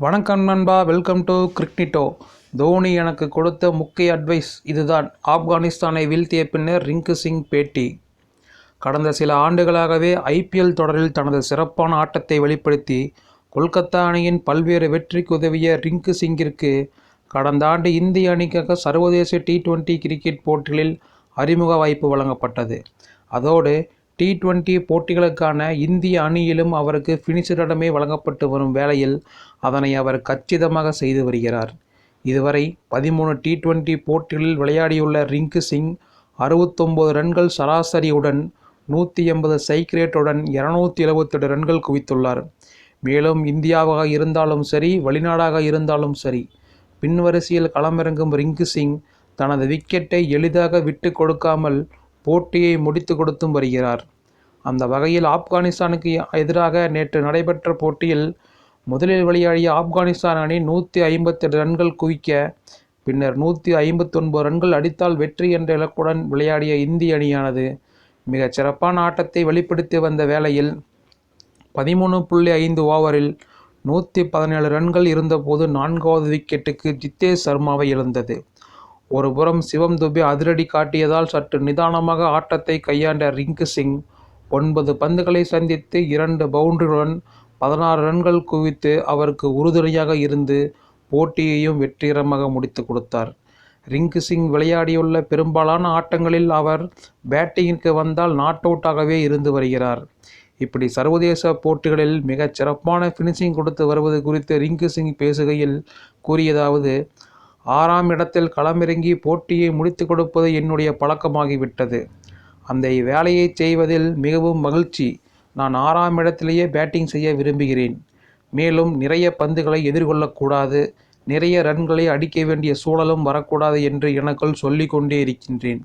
வணக்கம் நண்பா welcome to கிரிக்னிட்டோ Dhoni எனக்கு கொடுத்த முக்கிய அட்வைஸ் இதுதான். ஆப்கானிஸ்தானை வீழ்த்திய பின்னர் ரிங்கு சிங் பேட்டி. கடந்த சில ஆண்டுகளாகவே ஐபிஎல் தொடரில் தனது சிறப்பான ஆட்டத்தை வெளிப்படுத்தி கொல்கத்தா அணியின் பல்வேறு வெற்றிக்கு உதவிய ரிங்கு சிங்கிற்கு கடந்த ஆண்டு இந்திய அணிக்காக சர்வதேச டி டுவெண்ட்டி கிரிக்கெட் போட்டிகளில் அறிமுக வாய்ப்பு வழங்கப்பட்டது. அதோடு டி டுவெண்டி போட்டிகளுக்கான இந்திய அணியிலும் அவருக்கு ஃபினிஷரிடமே வழங்கப்பட்டு வரும் வேளையில் அதனை அவர் கச்சிதமாக செய்து வருகிறார். இதுவரை பதிமூணு டி டுவெண்டி போட்டிகளில் விளையாடியுள்ள ரிங்கு சிங் அறுபத்தொம்போது ரன்கள் சராசரியுடன் நூற்றி எண்பது சைக்ரேட்டுடன் இரநூத்தி எழுபத்தெட்டு ரன்கள் குவித்துள்ளார். மேலும் இந்தியாவாக இருந்தாலும் சரி வெளிநாடாக இருந்தாலும் சரி பின்வரிசையில் களமிறங்கும் ரிங்கு சிங் தனது விக்கெட்டை எளிதாக விட்டு கொடுக்காமல் போட்டியை முடித்து கொடுத்தும் வருகிறார். அந்த வகையில் ஆப்கானிஸ்தானுக்கு எதிராக நேற்று நடைபெற்ற போட்டியில் முதலில் விளையாடிய ஆப்கானிஸ்தான் அணி நூற்றி ஐம்பத்தெட்டு ரன்கள் குவிக்க பின்னர் நூற்றி ஐம்பத்தொன்பது ரன்கள் அடித்தால் வெற்றி என்ற இலக்குடன் விளையாடிய இந்திய அணியானது மிகச் சிறப்பான ஆட்டத்தை வெளிப்படுத்தி வந்த வேளையில் பதிமூணு புள்ளி ஐந்து ஓவரில் நூற்றி பதினேழு ரன்கள் இருந்தபோது நான்காவது விக்கெட்டுக்கு ஜித்தேஷ் சர்மாவை இழந்தது. ஒருபுறம் சிவம் துபே அதிரடி காட்டியதால் சற்று நிதானமாக ஆட்டத்தை கையாண்ட ரிங்கு சிங் ஒன்பது பந்துகளை சந்தித்து இரண்டு பவுண்டரிகளுடன் பதினாறு ரன்கள் குவித்து அவருக்கு உறுதுணையாக இருந்து போட்டியையும் வெற்றிகரமாக முடித்து கொடுத்தார். ரிங்கு சிங் விளையாடியுள்ள பெரும்பாலான ஆட்டங்களில் அவர் பேட்டிங்கிற்கு வந்தால் நாட் அவுட்டாகவே இருந்து வருகிறார். இப்படி சர்வதேச போட்டிகளில் மிகச் சிறப்பான ஃபினிஷிங் கொடுத்து வருவது குறித்து ரிங்கு சிங் பேசுகையில் கூறியதாவது ஆறாம் இடத்தில் களமிறங்கி போட்டியை முடித்து கொடுப்பது என்னுடைய பழக்கமாகிவிட்டது. அந்த வேலையை செய்வதில் மிகவும் மகிழ்ச்சி. நான் ஆறாம் இடத்திலேயே பேட்டிங் செய்ய விரும்புகிறேன். மேலும் நிறைய பந்துகளை எதிர்கொள்ளக்கூடாது நிறைய ரன்களை அடிக்க வேண்டிய சூழலும் வரக்கூடாது என்று எனக்குள் சொல்லி கொண்டே இருக்கின்றேன்.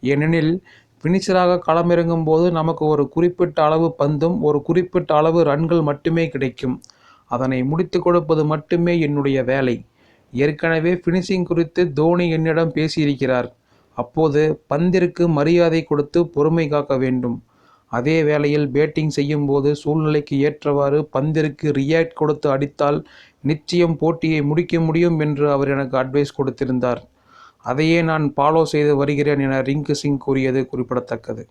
ஏனெனில் ஃபினிஷராக களமிறங்கும் போது நமக்கு ஒரு குறிப்பிட்ட அளவு பந்தும் ஒரு குறிப்பிட்ட அளவு ரன்கள் மட்டுமே கிடைக்கும். அதனை முடித்து கொடுப்பது மட்டுமே என்னுடைய வேலை. ஏற்கனவே ஃபினிஷிங் குறித்து தோனி என்னிடம் பேசியிருக்கிறார். அப்போது பந்திற்கு மரியாதை கொடுத்து பொறுமை காக்க வேண்டும். அதே வேளையில் பேட்டிங் செய்யும்போது சூழ்நிலைக்கு ஏற்றவாறு பந்திற்கு ரியாக்ட் கொடுத்து அடித்தால் நிச்சயம் போட்டியை முடிக்க முடியும் என்று அவர் எனக்கு அட்வைஸ் கொடுத்திருந்தார். அதையே நான் ஃபாலோ செய்து வருகிறேன் என ரிங்கு சிங் கூறியது குறிப்பிடத்தக்கது.